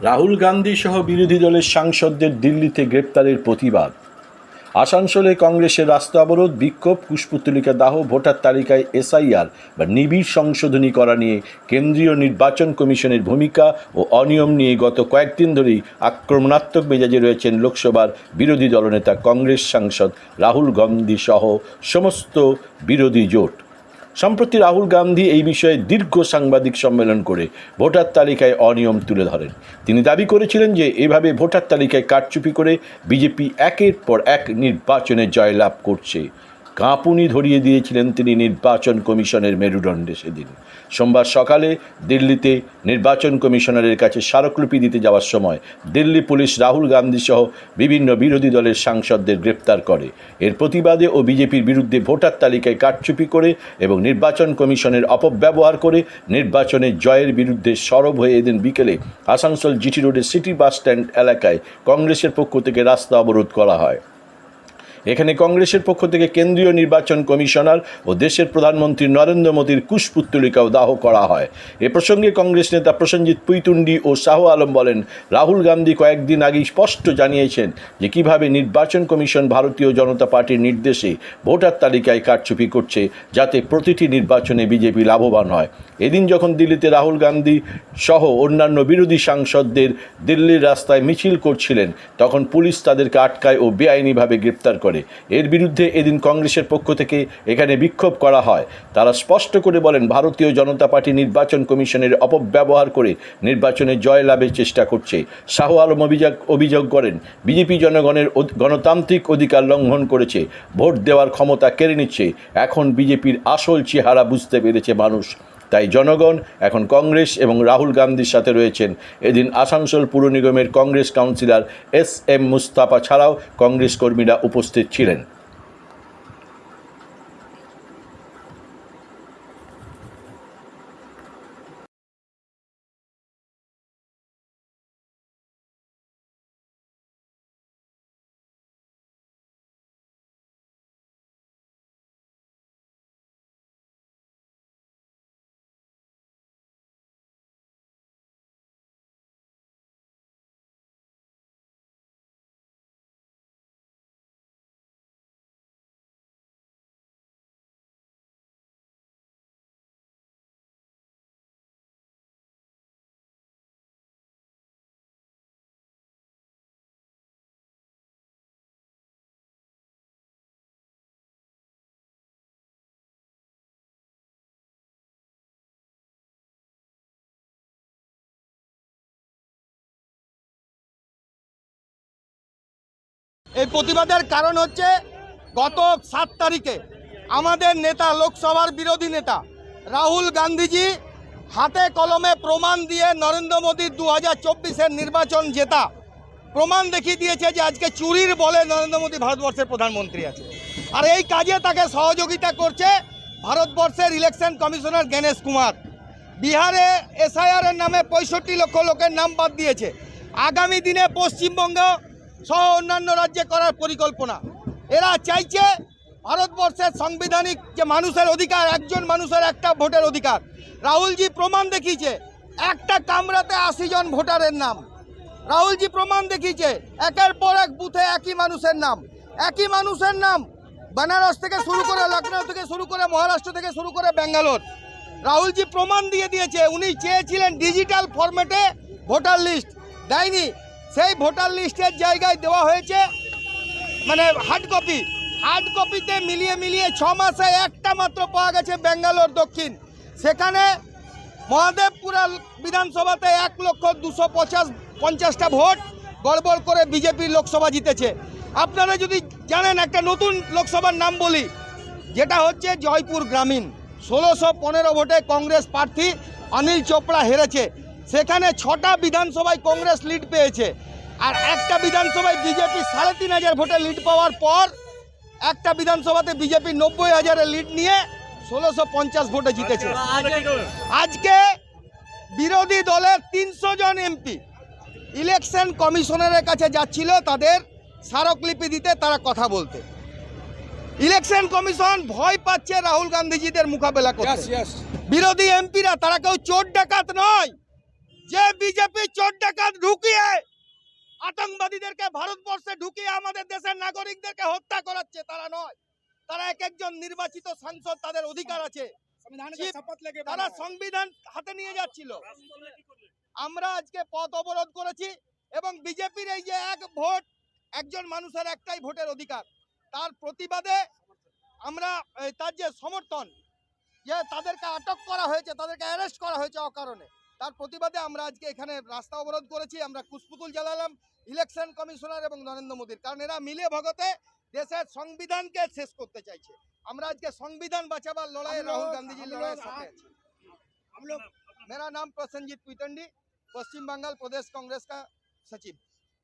রাহুল গান্ধী সহ বিরোধী দলের সাংসদদের দিল্লিতে গ্রেপ্তারের প্রতিবাদ। আসানসোলে কংগ্রেসের রাস্তা অবরোধ, বিক্ষোভ পুষ্পতুলিকা দাহ, ভোটার তালিকায় এসআইআর বা নিবিড় সংশোধনী করা নিয়ে কেন্দ্রীয় নির্বাচন কমিশনের ভূমিকা ও অনিয়ম নিয়ে গত কয়েকদিন ধরেই আক্রমণাত্মক মেজাজে রয়েছেন লোকসভার বিরোধী দলনেতা কংগ্রেস সাংসদ রাহুল গান্ধী সহ সমস্ত বিরোধী জোট। সম্প্রতি রাহুল গান্ধী এই বিষয়ে দীর্ঘ সাংবাদিক সম্মেলন করে ভোটার তালিকায় অনিয়ম তুলে ধরেন। তিনি দাবি করেছিলেন যে এভাবে ভোটার তালিকায় কারচুপি করে বিজেপি একের পর এক নির্বাচনে জয়লাভ করছে। কাঁপুনি ধরিয়ে দিয়েছিলেন তিনি নির্বাচন কমিশনের মেরুদণ্ডে সেদিন। সোমবার সকালে দিল্লিতে নির্বাচন কমিশনারের কাছে স্মারকলিপি দিতে যাওয়ার সময় দিল্লি পুলিশ রাহুল গান্ধী সহ বিভিন্ন বিরোধী দলের সাংসদদের গ্রেপ্তার করে। এর প্রতিবাদে ও বিজেপির বিরুদ্ধে ভোটার তালিকায় কারচুপি করে এবং নির্বাচন কমিশনের অপব্যবহার করে নির্বাচনে জয়ের বিরুদ্ধে সরব হয়ে এদিন বিকেলে আসানসোল জিটি রোডের সিটি বাস স্ট্যান্ড এলাকায় কংগ্রেসের পক্ষ থেকে রাস্তা অবরোধ করা হয়। এখানে কংগ্রেসের পক্ষ থেকে কেন্দ্রীয় নির্বাচন কমিশনার ও দেশের প্রধানমন্ত্রী নরেন্দ্র মোদীর কুশপুত্তলিকাও দাহ করা হয়। এ প্রসঙ্গে কংগ্রেস নেতা প্রসেনজিৎ পুইতুন্ডি ও শাহ আলম বলেন, রাহুল গান্ধী কয়েকদিন আগেই স্পষ্ট জানিয়েছেন যে কীভাবে নির্বাচন কমিশন ভারতীয় জনতা পার্টির নির্দেশে ভোটার তালিকায় কারচুপি করছে যাতে প্রতিটি নির্বাচনে বিজেপি লাভবান হয়। এদিন যখন দিল্লিতে রাহুল গান্ধী সহ অন্যান্য বিরোধী সাংসদদের দিল্লির রাস্তায় মিছিল করছিলেন, তখন পুলিশ তাদেরকে আটকায় ও বেআইনিভাবে গ্রেপ্তার করে। এর বিরুদ্ধে এদিন কংগ্রেসের পক্ষ থেকে এখানে বিক্ষোভ করা হয়। তারা স্পষ্ট করে বলেন, ভারতীয় জনতা পার্টি নির্বাচন কমিশনের অপব্যবহার করে নির্বাচনে জয়লাভের চেষ্টা করছে। শাহ আলম অভিযোগ অভিযোগ করেন, বিজেপি জনগণের গণতান্ত্রিক অধিকার লঙ্ঘন করেছে, ভোট দেওয়ার ক্ষমতা কেড়ে নিচ্ছে, এখন বিজেপির আসল চেহারা বুঝতে পেরেছে মানুষ। তাই জনগণ, এখন কংগ্রেস এবং রাহুল গান্ধীর সাথে রয়েছেন। এদিন আসানসোল পুর নিগমের Congress councillor S M Mustafa ছাড়াও কংগ্রেস কর্মীরা উপস্থিত ছিলেন। এই প্রতিবাদের কারণ হচ্ছে গত সাত তারিখে আমাদের নেতা, লোকসভার বিরোধী নেতা রাহুল গান্ধীজি হাতে কলমে প্রমাণ দিয়ে নরেন্দ্র মোদীর দু হাজার চব্বিশের নির্বাচন জেতা প্রমাণ দেখিয়ে দিয়েছে যে আজকে চুরির বলে নরেন্দ্র মোদী ভারতবর্ষের প্রধানমন্ত্রী আছে। আর এই কাজে তাকে সহযোগিতা করছে ভারতবর্ষের ইলেকশন কমিশনার গণেশ কুমার। বিহারে এসআইআর এর নামে পঁয়ষট্টি লক্ষ লোকের নাম বাদ দিয়েছে। আগামী দিনে পশ্চিমবঙ্গ সহ অন্যান্য রাজ্যে করার পরিকল্পনা। এরা চাইছে ভারতবর্ষের সাংবিধানিক যে মানুষের অধিকার, একজন মানুষের একটা ভোটের অধিকার। রাহুলজি প্রমাণ দেখিয়েছে, একটা কামরাতে আশি জন ভোটারের নাম। রাহুলজি প্রমাণ দেখিয়েছে, একের পর এক বুথে একই মানুষের নাম। একই মানুষের নাম বেনারস থেকে শুরু করে লখনৌ থেকে শুরু করে মহারাষ্ট্র থেকে শুরু করে ব্যাঙ্গালোর। রাহুলজি প্রমাণ দিয়ে দিয়েছে, উনি চেয়েছিলেন ডিজিটাল ফরম্যাটে ভোটার লিস্ট দেয়নি সেই ভোটার লিস্টের জায়গায় দেওয়া হয়েছে মানে হার্ড কপি হার্ড কপিতে মিলিয়ে মিলিয়ে ছ মাসে একটা মাত্র পাওয়া গেছে ব্যাঙ্গালোর দক্ষিণ। সেখানে মহাদেবপুরা বিধানসভাতে এক লক্ষ দুশো পঞ্চাশ পঞ্চাশটা ভোট গড়বড় করে বিজেপি লোকসভা জিতেছে। আপনারা যদি জানেন, একটা নতুন লোকসভার নাম বলি, যেটা হচ্ছে জয়পুর গ্রামীণ। ষোলোশো পনেরো ভোটে কংগ্রেস প্রার্থী অনিল চোপড়া হেরেছে। সেখানে ছটা বিধানসভায় কংগ্রেস লিড পেয়েছে। আর একটা বিধানসভায় বিজেপি সাড়ে তিন হাজার ভোটে লিড পাওয়ার পর একটা বিধানসভাতে বিজেপি নব্বই হাজারের লিড নিয়ে ষোলোশো পঞ্চাশ ভোটে জিতেছে। আজকে বিরোধী দলের তিনশো জন এমপি ইলেকশন কমিশনারের কাছে যাচ্ছিল তাদের স্মারকলিপি দিতে তারা কথা বলতে। ইলেকশন কমিশন ভয় পাচ্ছে রাহুল গান্ধীজিদের মোকাবেলা করতে। বিরোধী এমপিরা তারা কেউ চোর ডাকাত নয়। যে বিজেপি চোর ডাকাত ঢুকিয়ে আতঙ্কবাদীদেরকে ভারতবর্ষে ঢুকিয়ে আমাদের দেশের নাগরিকদেরকে হত্যা করাচ্ছে তারা নয়। তারা এক একজন নির্বাচিত সাংসদ তাদের অধিকার আছে। তারা সংবিধান হাতে নিয়ে যাচ্ছিল। আমরা আজকে পথ অবরোধ করেছি এবং বিজেপির এই যে এক ভোট একজন মানুষের একটাই ভোটের অধিকার। তার প্রতিবাদে আমরা তার যে সমর্থন যে তাদেরকে আটক করা হয়েছে তাদেরকে অ্যারেস্ট করা হয়েছে অকারণে। তার প্রতিবাদে আমরা আজকে এখানে রাস্তা অবরোধ করেছি আমরা কুশপুতুল জ্বালালাম ইলেকশন কমিশনার এবং নরেন্দ্র মোদীর কারণ এরা মিলে ভগতে দেশের সংবিধানকে শেষ করতে চাইছে আমরা আজকে সংবিধান বাঁচাবার লড়াই हम রাহুল लोग- গান্ধীজির हम লড়াইয়ের लोग সাথে आज- আছি हम लोग मेरा नाम प्रसन्नजीत पितंडी पश्चिम बंगाल प्रदेश कांग्रेस का सचिव